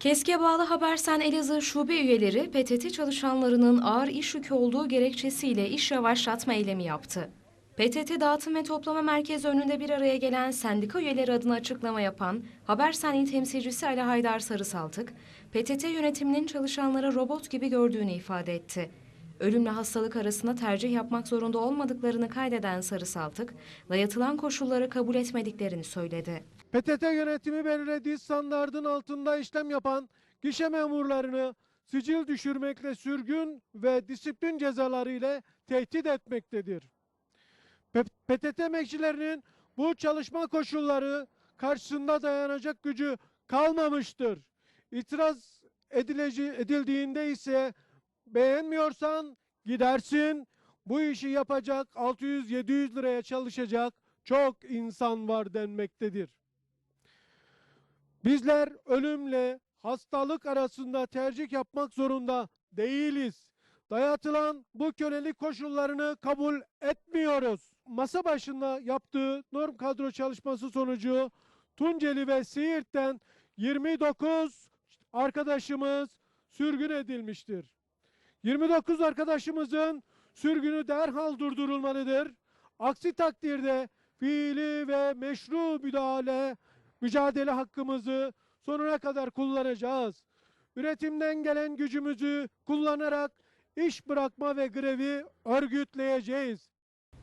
KESK'e bağlı Habersen Elazığ şube üyeleri PTT çalışanlarının ağır iş yükü olduğu gerekçesiyle iş yavaşlatma eylemi yaptı. PTT Dağıtım ve Toplama Merkezi önünde bir araya gelen sendika üyeleri adına açıklama yapan Habersen İl Temsilcisi Ali Haydar Sarısaltık, PTT yönetiminin çalışanları robot gibi gördüğünü ifade etti. Ölümle hastalık arasında tercih yapmak zorunda olmadıklarını kaydeden Sarısaltık, dayatılan koşulları kabul etmediklerini söyledi. PTT yönetimi belirlediği standardın altında işlem yapan gişe memurlarını sicil düşürmekle sürgün ve disiplin cezaları ile tehdit etmektedir. PTT emekçilerinin bu çalışma koşulları karşısında dayanacak gücü kalmamıştır. İtiraz edileci, edildiğinde ise beğenmiyorsan gidersin. Bu işi yapacak 600-700 liraya çalışacak çok insan var denmektedir. Bizler ölümle hastalık arasında tercih yapmak zorunda değiliz. Dayatılan bu kölelik koşullarını kabul etmiyoruz. Masa başında yaptığı norm kadro çalışması sonucu Tunceli ve Siirt'ten 29 arkadaşımız sürgün edilmiştir. 29 arkadaşımızın sürgünü derhal durdurulmalıdır. Aksi takdirde fiili ve meşru müdahale mücadele hakkımızı sonuna kadar kullanacağız. Üretimden gelen gücümüzü kullanarak iş bırakma ve grevi örgütleyeceğiz.